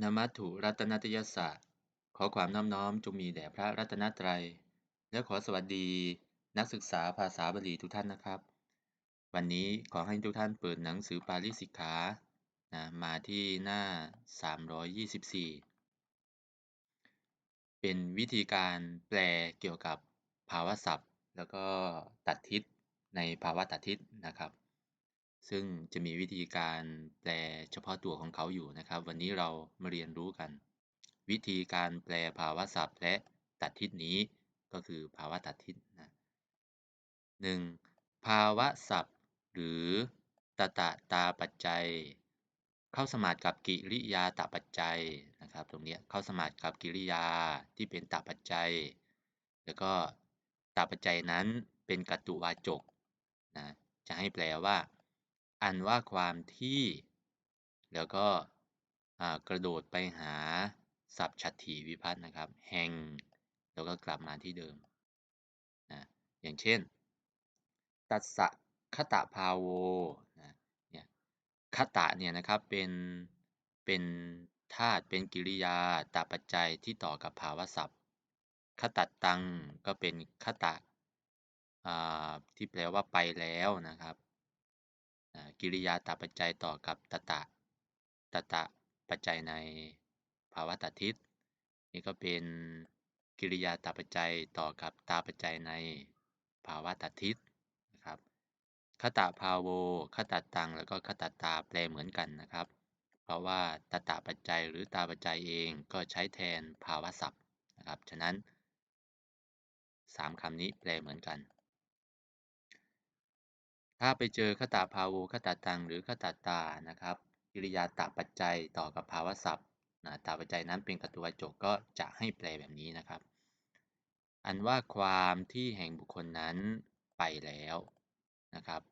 นมัตถุรัตนตยสะ ขอความน้อมน้อมจงมีแด่พระรัตนตรัย และขอสวัสดีนักศึกษาภาษาบาลีทุกท่านนะครับ วันนี้ขอให้ทุกท่านเปิดหนังสือปาลิสิกขานะมาที่หน้า 324 เป็นวิธีการแปลเกี่ยวกับภาวะศัพท์ แล้วก็ตัดทิศในภาวะตัดทิศนะครับ ซึ่งจะมีวิธีการแปลเฉพาะตัวของเขาอยู่นะครับ วันนี้เรามาเรียนรู้กัน วิธีการแปลภาวะศัพท์และตัดทิศนี้ก็คือภาวะตัดทิศนะหนึ่งภาวะศัพท์ หรือตตะตาปัจจัย เข้าสมาดกับกิริยาตปัจจัยนะครับ ตรงนี้เข้าสมาดกับกิริยาที่เป็นตปัจจัย แล้วก็ตปัจจัยนั้นเป็นกัตตุวาจกนะจะให้แปลว่า อันว่าความที่ แล้วก็กระโดดไปหาศัพท์ฉัตถีวิพัฒน์นะครับ แห่ง แล้วก็กลับมาที่เดิมนะอย่างเช่น ตัสสะคตะภาโวนะเนี่ยคตะเนี่ยนะครับเป็นเป็นธาตุเป็นกิริยาตปัจจัยที่ต่อกับภาวะศัพท์คตัดตังก็เป็นคตะที่แปลว่าไปแล้วนะครับ กิริยาตปัจจัยต่อกับตตะตตะปัจจัยในภาวะตทิศนี่ก็เป็นกิริยาตปัจจัยต่อกับตาปัจจัยในภาวะตทิศนะครับคตะภาโวคตตัง แล้วก็คตตาแปลเหมือนกันนะครับ เพราะว่าตตะปัจจัยหรือตาปัจจัยเองก็ใช้แทนภาวะศัพท์นะครับ ฉะนั้น 3คำนี้แปลเหมือนกัน ถ้าไปเจอคตาภาโวคตาตังหรือคตาตานะครับกิริยาตาปัจจัยต่อกับภาวะศัพท์นะตาปัจจัยนั้นเป็นกตุวจกก็จะให้แปลแบบนี้นะครับ อันว่าความที่แห่งบุคคลนั้นไปแล้วนะครับ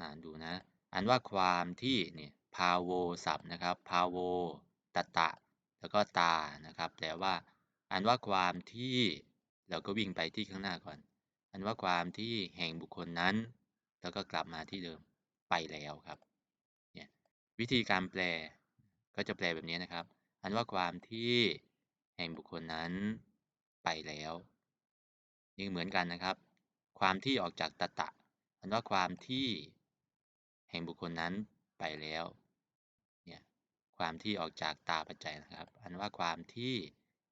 อ่านดูนะ อันว่าความที่เนี่ยพาโวศัพท์นะครับพาโวตตะ แล้วก็ตานะครับแปลว่า อันว่าความที่เราก็วิ่งไปที่ข้างหน้าก่อน อันว่าความที่แห่งบุคคลนั้น แล้วก็กลับมาที่เดิมไปแล้วครับเนี่ยวิธีการแปลก็จะแปลแบบนี้นะครับ อันว่าความที่แห่งบุคคลนั้นไปแล้วนี่เหมือนกันนะครับ ความที่ออกจากตตะ อันว่าความที่แห่งบุคคลนั้นไปแล้วเนี่ยความที่ออกจากตาปัจจัยนะครับ อันว่าความที่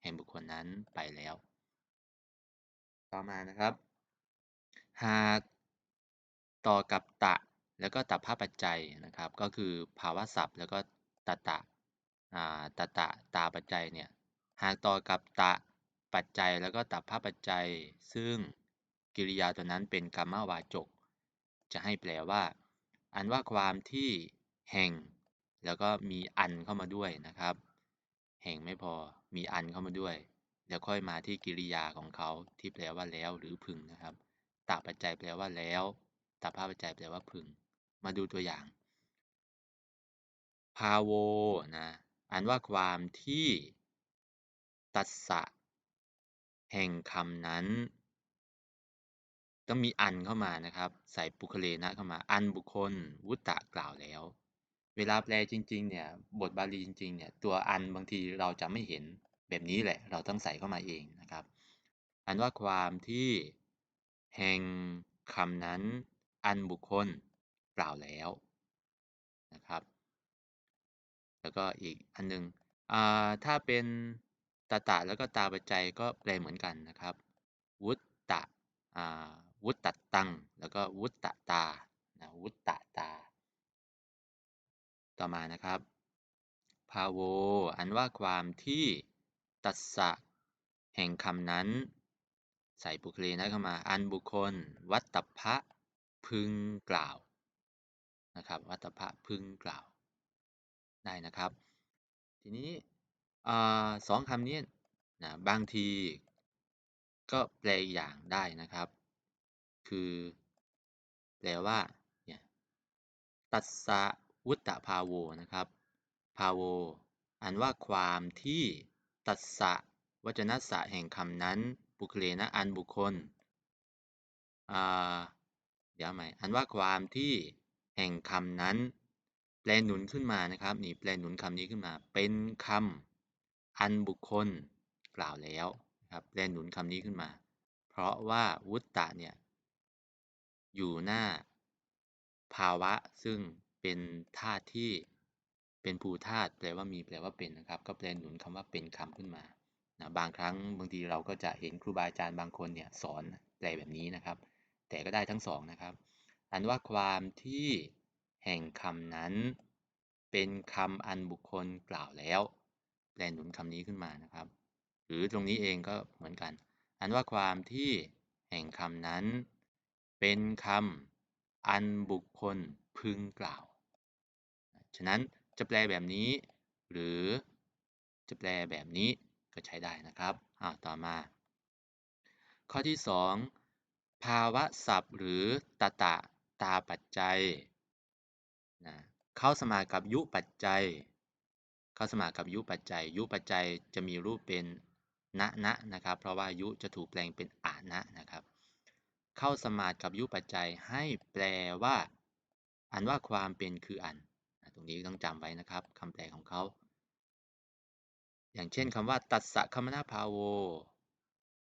แห่งบุคคลนั้นไปแล้ว ต่อมานะครับ หาก ต่อกับตะ แล้วก็ตับภาปัจจัยนะครับ ก็คือภาวะศัพท์ แล้วก็ตะตะตะตะตาปัจจัยเนี่ย หากต่อกับตะปัจจัย แล้วก็ตับภาปัจจัย ซึ่งกิริยาตัวนั้นเป็นกรรมวาจก จะให้แปลว่า อันว่าความที่แห่ง แล้วก็มีอันเข้ามาด้วยนะครับ แห่งไม่พอ มีอันเข้ามาด้วย แล้วค่อยมาที่กิริยาของเขาที่แปลว่าแล้วหรือพึงนะครับตาปัจจัยแปลว่าแล้ว ตาภาพปัจจัยแปลว่าพึง มาดูตัวอย่างพาโวนะอันว่าความที่ตัสสะแห่งคำนั้น ต้องมีอันเข้ามานะครับ ใส่ปุคเลนะเข้ามา อันบุคคลวุตตะกล่าวแล้ว เวลาแปลจริง ๆ เนี่ย บทบาลีจริง ๆ เนี่ย ตัวอันบางทีเราจะไม่เห็นแบบนี้แหละ เราต้องใส่เข้ามาเองนะครับ อันว่าความที่แห่งคำนั้น อันบุคคลกล่าวแล้วนะครับ แล้วก็อีกอันนึงถ้าเป็นตาตะแล้วก็ตาปัจจัยก็แปลเหมือนกันนะครับ วุตตะวุตตตัง แล้วก็วุตตตานะวุตตตา ต่อมานะครับ ภาโว อันว่าความที่ตัสสะแห่งคำนั้น ใส่บุคเลนะเข้ามา อันบุคคล วัตพะ พึงกล่าวนะครับวัตพะพึงกล่าวได้นะครับ ทีนี้สองคำนี้นะบางทีก็แปลอีกอย่างได้นะครับ คือแปลว่าเนี่ยตัสสะวุตตภาโวนะครับภาโวอันว่าความที่ตัสสะวจนะสะแห่งคำนั้นบุคเลนะอันบุคคล เดี๋ยวใหม่อันว่าความที่แห่งคำนั้น แปลหนุนขึ้นมานะครับนี่แปลหนุนคำนี้ขึ้นมา เป็นคำอันบุคคลกล่าวแล้วครับแปลหนุนคำนี้ขึ้นมา เพราะว่าวุตตะเนี่ยอยู่หน้าภาวะซึ่งเป็นธาตุที่เป็นภูธาตุแปลว่ามีแปลว่าเป็นนะครับ ก็แปลหนุนคำว่าเป็นคำขึ้นมานะบางครั้งบางทีเราก็จะเห็นครูบาอาจารย์บางคนเนี่ยสอนแปลแบบนี้นะครับ แต่ก็ได้ทั้งสองนะครับอันว่าความที่แห่งคำนั้น เป็นคำอันบุคคลกล่าวแล้วแปลหนุนคำนี้ขึ้นมานะครับ หรือตรงนี้เองก็เหมือนกัน อันว่าความที่แห่งคำนั้น เป็นคำอันบุคคลพึงกล่าว ฉะนั้นจะแปลแบบนี้ หรือจะแปลแบบนี้ก็ใช้ได้นะครับอ้าวต่อมา ข้อที่ 2 ภาวะศัพท์ หรือตตะตาปัจจัยนะเข้าสมากับยุปัจจัย เข้าสมากับยุปัจจัย ยุปัจจัยจะมีรูปเป็นณณนะครับ เพราะว่ายุจะถูกแปลงเป็นอานะนะครับ เข้าสมากับยุปัจจัยให้แปลว่า อันว่าความเป็นคืออัน ตรงนี้ต้องจำไว้นะครับคำแปลของเขา อย่างเช่นคำว่า ตัสสะคมนาภาโว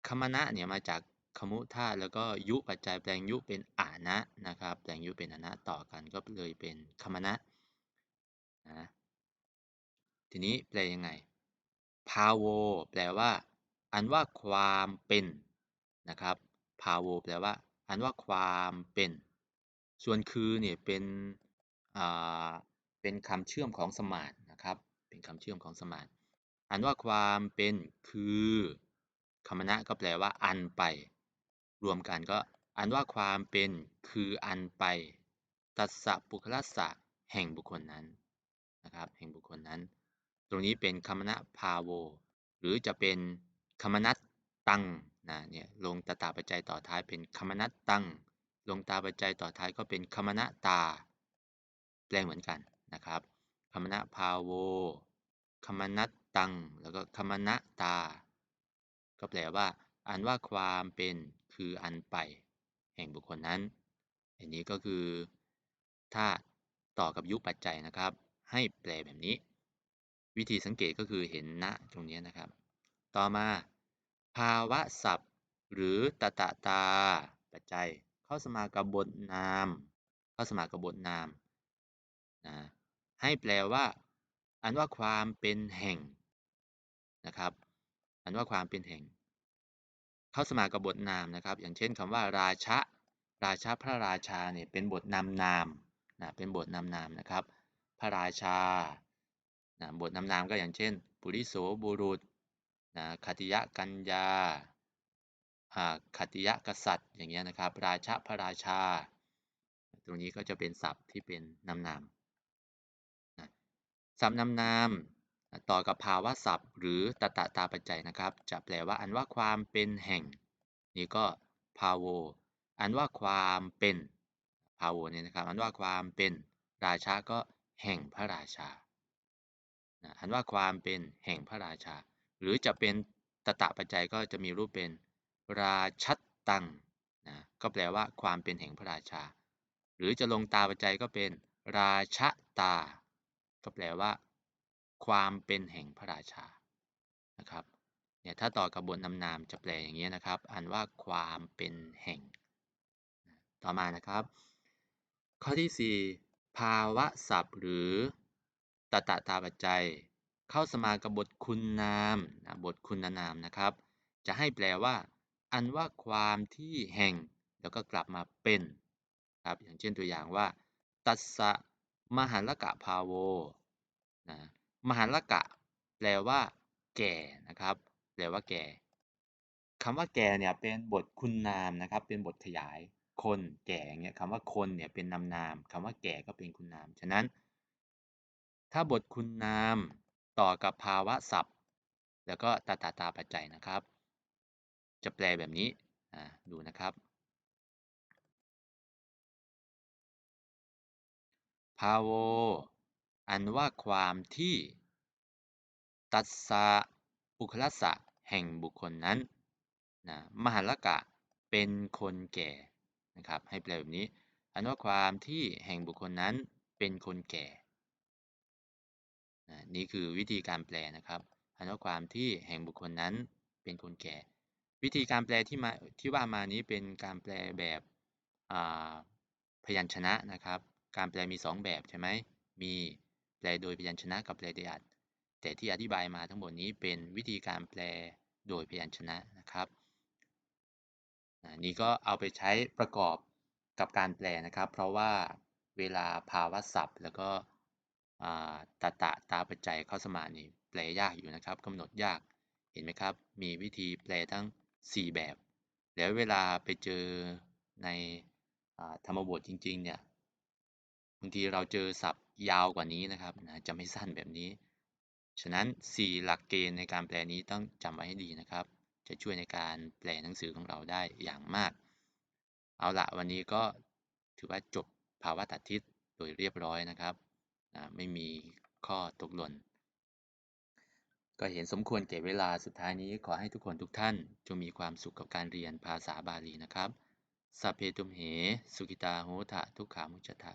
คมนะเนี่ยมาจาก คมุธาแล้วก็ยุปัจจัยแปลงยุเป็นอานะนะครับแปลงยุเป็นอานะต่อกันก็เลยเป็นคมนะนะทีนี้แปลยังไงพาโวแปลว่า อันว่าความเป็นนะครับพาโวแปลว่า อันว่าความเป็น ส่วนคือเนี่ยเป็นอ่าเป็นคำเชื่อมของสมาร์นะครับ เป็นคำเชื่อมของสมาร์อันว่าความเป็นคือคำนะก็แปลว่า อันไป รวมกันก็ อันว่าความเป็นคืออันไป ตัสสะปุคละสะแห่งบุคคลนั้นนะครับ แห่งบุคคลนั้น ตรงนี้เป็นคำนะพาโว หรือจะเป็นคำนัตตังนะเนี่ยลงตาตาปัจจัยต่อท้ายเป็นคำนัตตังลงตาปัจจัยต่อท้ายก็เป็นคำนะตา แปลงเหมือนกันนะครับคำนะพาโวคำนัตตัง แล้วก็คำนะตา ก็แปลว่า อันว่าความเป็น คืออันไป แห่งบุคคลนั้น อันนี้ก็คือ ถ้าต่อกับยุปัจจัยนะครับ ให้แปลแบบนี้ วิธีสังเกตก็คือเห็นณตรงนี้นะครับ ต่อมา ภาวะศัพท์ หรือตตะตา ปัจจัย เข้าสมากับบทนาม เข้าสมากับบทนามนะให้แปลว่า อันว่าความเป็นแห่งนะครับ อันว่าความเป็นแห่ง เข้าสมากับบทนามนะครับ อย่างเช่นคำว่าราชะราชาพระราชาเนี่ยเป็นบทนำนามนะเป็นบทนำนามนะครับ พระราชานะบทนำนามก็อย่างเช่น ปุริโสบุรุษนะคติยะกัญญาคติยะกษัตริย์อย่างเงี้ยนะครับ ราชาพระราชา ตรงนี้ก็จะเป็นศัพท์ที่เป็นนำนามนะศัพท์นำนาม ต่อกับภาวะศัพท์ หรือตตะตาปัจจัยนะครับ จะแปลว่าอันว่าความเป็นแห่ง นี่ก็ภาโว อันว่าความเป็นภาโวเนี่ยนะครับ อันว่าความเป็นราชาก็แห่งพระราชา อันว่าความเป็นแห่งพระราชา หรือจะเป็นตตะปัจจัยก็จะมีรูปเป็นราชัตตังนะก็แปลว่าความเป็นแห่งพระราชา หรือจะลงตาปัจจัยก็เป็น ราชตา ก็แปลว่า ความเป็นแห่งพระราชานะครับเนี่ยถ้าต่อกับบทนำนามจะแปลอย่างนี้นะครับอันว่าความเป็นแห่ง ต่อมานะครับ ข้อที่ 4 ภาวะศัพท์หรือตตะตาปัจจัย เข้าสมากับบทคุณนามนะบทคุณนามนะครับ จะให้แปลว่า อันว่าความที่แห่ง แล้วก็กลับมาเป็นครับอย่างเช่นตัวอย่างว่า ตัสสะมหันลกะภาโวนะ มหันลกะ แปลว่า แก่นะครับ แปลว่าแก่คำว่าแก่เนี่ยเป็นบทคุณนามนะครับ เป็นบทขยายคนแก่เงี้ยคำว่าคนเนี่ยเป็นนามนามคำว่าแก่ก็เป็นคุณนาม ฉะนั้น ถ้าบทคุณนามต่อกับภาวะศัพท์ แล้วก็ตาตาตาปัจจัยนะครับ จะแปลแบบนี้ดูนะครับ ภาโว อันว่าความที่ตัสสะบุคลสะแห่งบุคคลนั้นนะมหัลกะเป็นคนแก่นะครับให้แปลแบบนี้ อันว่าความที่แห่งบุคคลนั้นเป็นคนแก่นี่คือวิธีการแปลนะครับ อันว่าความที่แห่งบุคคลนั้นเป็นคนแก่ วิธีการแปลที่มาที่ว่ามานี้เป็นการแปลแบบพยัญชนะนะครับ การแปลมี 2 แบบใช่ไหมมี แปลโดยพยัญชนะกับแปลโดยอัดแต่ที่อธิบายมาทั้งหมดนี้เป็นวิธีการแปลโดยพยัญชนะนะครับนี่ก็เอาไปใช้ประกอบกับการแปลนะครับ เพราะว่าเวลาภาวะศัพท์ แล้วก็ตาตะตาปัจจัยเข้าสมานี่แปลยากอยู่นะครับกำหนดยากเห็นไหมครับ มีวิธีแปลทั้ง 4 แบบแล้วเวลาไปเจอในธรรมบทจริงๆเนี่ยบางทีเราเจอศัพท์ ยาวกว่านี้นะครับนะจะไม่สั้นแบบนี้ ฉะนั้น 4 หลักเกณฑ์ในการแปลนี้ต้องจำไว้ให้ดีนะครับ จะช่วยในการแปลหนังสือของเราได้อย่างมาก เอาละวันนี้ก็ถือว่าจบภาวะตัดทิศโดยเรียบร้อยนะครับนะไม่มีข้อตกหล่นก็เห็นสมควรแก่เวลาสุดท้ายนี้ขอให้ทุกคนทุกท่านจงมีความสุขกับการเรียนภาษาบาลีนะครับสัพเพตุมเห สุกิตาโหทะทุกขามุจตะ